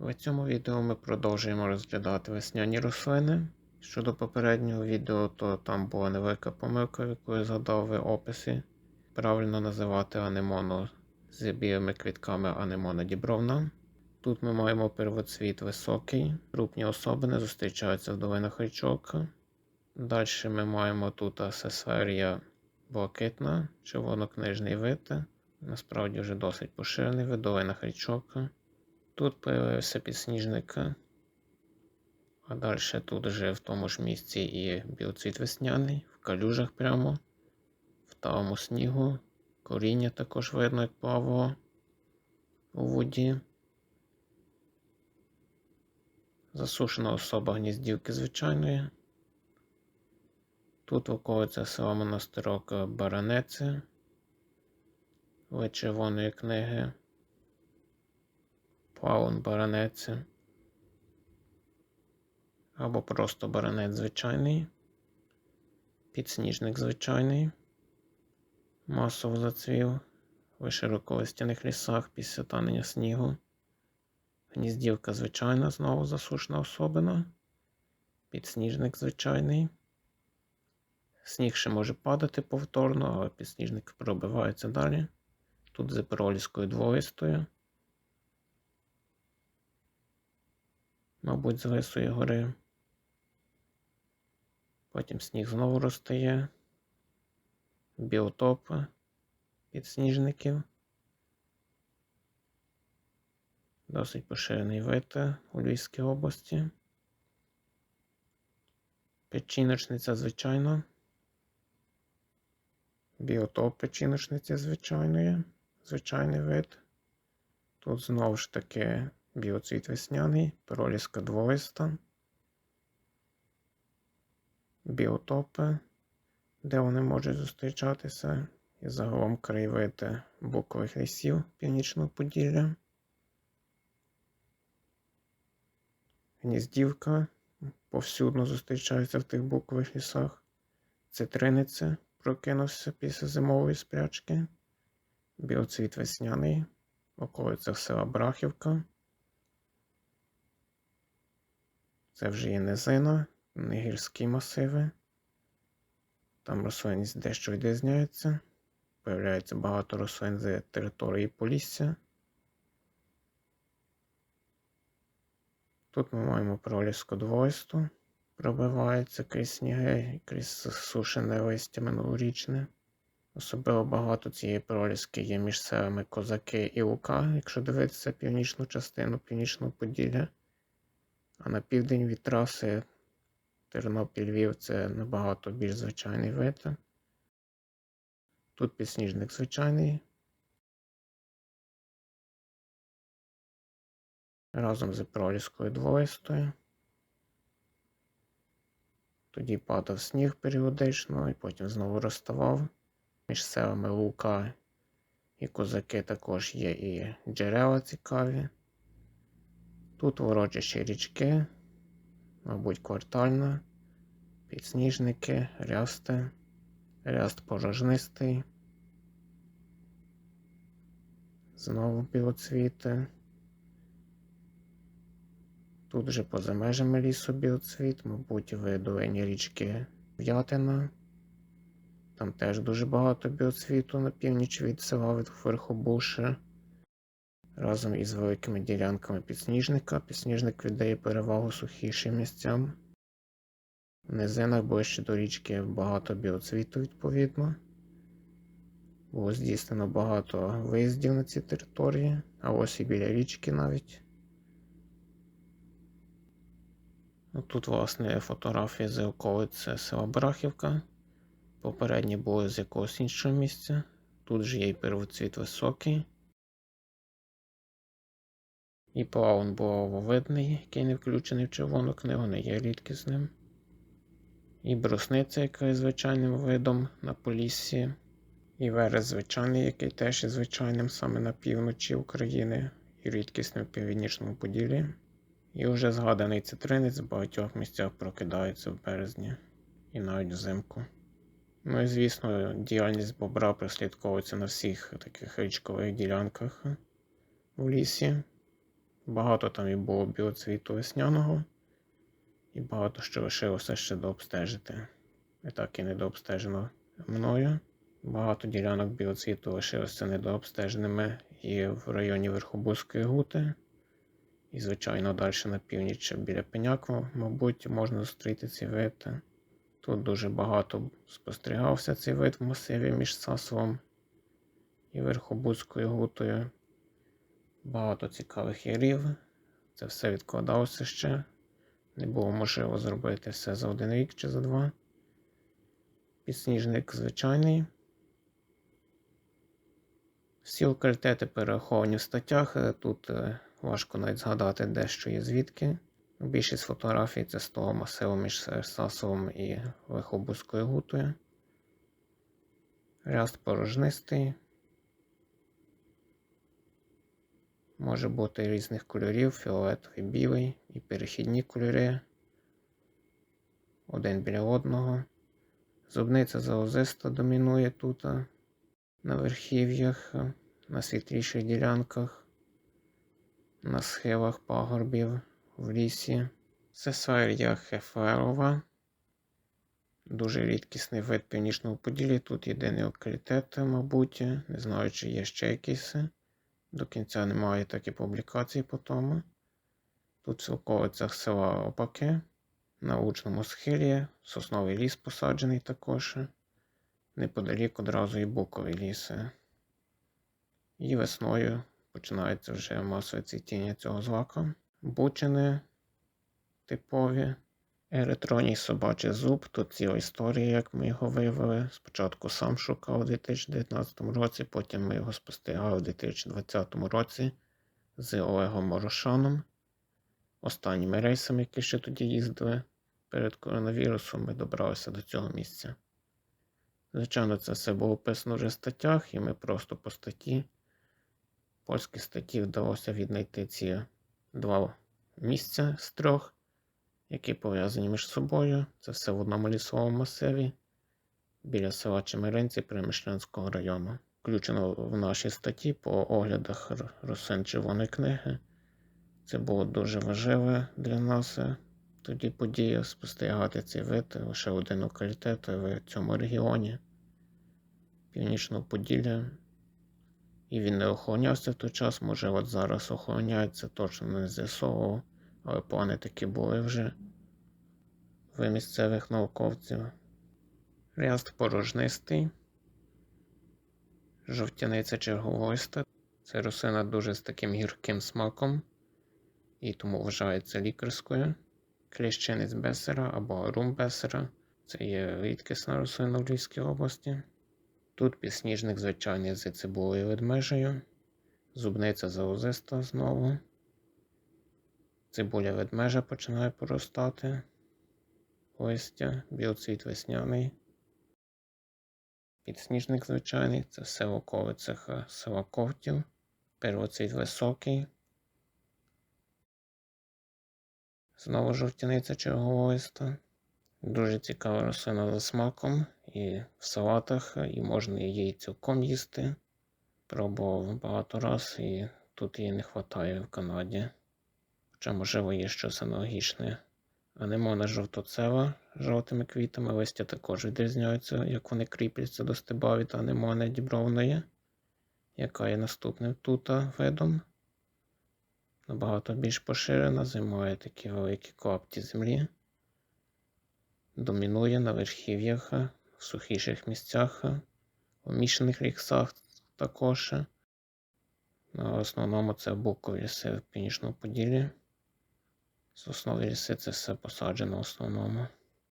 В цьому відео ми продовжуємо розглядати весняні рослини. Щодо попереднього відео, то там була невелика помилка, яку я згадав в описі. Правильно називати анемону з білими квітками анемона дібровна. Тут ми маємо первоцвіт високий, крупні особини зустрічаються в долинах річок. Далі ми маємо тут асесферія блакитна, червонокнижний вид. Насправді вже досить поширений в долинах річок. Тут появився підсніжник, а далі тут вже в тому ж місці і білоцвіт весняний, в калюжах прямо, в талому снігу. Коріння також видно, як плавало у воді. Засушена особа гніздівки звичайної. Тут в околицях села монастирок Баранеці, вид червоної книги. Плаун баранеці. Або просто баранець звичайний. Підсніжник звичайний. Масово зацвів в широколистяних лісах після танення снігу. Гніздівка звичайна, знову засушна особина. Підсніжник звичайний. Сніг ще може падати повторно, але підсніжник пробивається далі. Тут з пероліскою дволистою. Мабуть, з Лисої гори. Потім сніг знову розтає. Біотопи підсніжників. Досить поширений вид у Львівській області. Печіночниця звичайно. Біотоп печіночниці звичайної. Звичайний вид. Тут знову ж таки біоцвіт весняний, проліска дволиста. Біотопи, де вони можуть зустрічатися, і загалом краєвиди букових лісів Північного Поділля. Гніздівка повсюдно зустрічається в тих букових лісах. Цитриниця прокинувся після зимової спрячки. Біоцвіт весняний, в околицях села Брахівка. Це вже є низина, не гірські масиви. Там рослинність дещо відрізняється. Появляється багато рослин з території Полісся. Тут ми маємо проліску двойсту, пробивається крізь сніги, крізь сушене листя минулорічне. Особливо багато цієї проліски є між селами Козаки і Лука, якщо дивитися північну частину Північного Поділля. А на південь від траси Тернопіль-Львів це набагато більш звичайний вид. Тут підсніжник звичайний. Разом з проліскою двоїстою. Тоді падав сніг періодично і потім знову розставав. Між селами Лука і козаки також є і джерела цікаві. Тут урочищі річки, мабуть, квартальна, підсніжники, рясти, ряст порожнистий. Знову білоцвіти. Тут вже поза межами лісу біоцвіт, мабуть, в річки В'ятина. Там теж дуже багато біоцвіту на північ від села від Верхобуша. Разом із великими ділянками підсніжника. Підсніжник віддає перевагу сухішим місцям. В низинах ближче до річки багато біоцвіту, відповідно. Було здійснено багато виїздів на ці території, а ось і біля річки навіть. Ну, тут, власне, фотографії з околиці села Брахівка. Попередні були з якогось іншого місця. Тут же є і первоцвіт високий. І плаун булавовидний, який не включений в червону книгу, не є рідкісним. І брусниця, яка є звичайним видом на поліссі. І верес звичайний, який теж є звичайним саме на півночі України і рідкісним в північному поділі. І вже згаданий цитринець в багатьох місцях прокидається в березні і навіть взимку. Ну і звісно, діяльність бобра прослідковується на всіх таких річкових ділянках в лісі. Багато там і було біоцвіту весняного, і багато що лишилося ще дообстежити. І так і недообстежено мною. Багато ділянок біоцвіту лишилося недообстеженими і в районі Верхобузької гути. І, звичайно, далі на північ біля Пеняку, мабуть, можна зустріти ці вид. Тут дуже багато спостерігався цей вид в масиві між Сасовом і Верхобузькою гутою. Багато цікавих ярів. Це все відкладалося ще. Не було можливо зробити все за один рік чи за два. Підсніжник звичайний. Всі локалітети перераховані в статтях. е, Тут е, важко навіть згадати, де що є звідки. Більшість фотографій це з того масиву між Сасовом і Верхобузькою гутою. Ряст порожнистий. Може бути різних кольорів, фіолетовий, білий і перехідні кольори. Один біля одного. Зубниця заозиста домінує тут на верхів'ях, на світліших ділянках, на схилах пагорбів в лісі. Це Сесарія хеферова. Дуже рідкісний вид північного поділі. Тут єдиний локалітет, мабуть. Не знаю, чи є ще якісь. До кінця немає такі публікацій по тому. Тут околицях села Опаки, на Лучному схилі, сосновий ліс посаджений також. Неподалік одразу і буковий ліс. І весною починається вже масове цвітіння цього злака. Бучини типові. Електронний собачий зуб. Тут ціла історія, як ми його виявили. Спочатку сам шукав у 2019 році, потім ми його спостерігали у 2020 році з Олегом Морошаном. Останніми рейсами, які ще тоді їздили перед коронавірусом, ми добралися до цього місця. Звичайно, це все було описано вже в статтях, і ми просто по статті. Польській статті вдалося віднайти ці два місця з трьох які пов'язані між собою. Це все в одному лісовому масиві біля села Чемеринці Примішлянського району. Включено в нашій статті по оглядах рослин червоної книги. Це було дуже важливе для нас тоді подія спостерігати цей вид лише один локалітет в цьому регіоні Північного Поділля. І він не охоронявся в той час, може от зараз охороняється, точно не з'ясовував але плани такі були вже в місцевих науковців. Ряст порожнистий, жовтяниця черговоста. Це рослина дуже з таким гірким смаком і тому вважається лікарською. Кліщинець бесера або рум бесера. Це є рідкісна рослина в Львівській області. Тут підсніжник звичайний з цибулею ведмежею, зубниця заозиста знову. Цибуля ведмежа починає поростати. Листя, біоцвіт весняний. Підсніжник звичайний, це все в села Ковтів. Первоцвіт високий. Знову жовтяниця черговолиста. Дуже цікава рослина за смаком і в салатах, і можна її цілком їсти. Пробував багато раз і тут її не вистачає в Канаді. Хоча, можливо, є щось аналогічне. Анемона жовтоцева з жовтими квітами, листя також відрізняються, як вони кріпляться до стеба від анемони дібровної, яка є наступним тут видом. Набагато більш поширена, займає такі великі клапті землі, домінує на верхів'ях, в сухіших місцях, у мішаних лісах також. На основному це букові ліси в північному поділі. Соснові ліси це все посаджено в основному.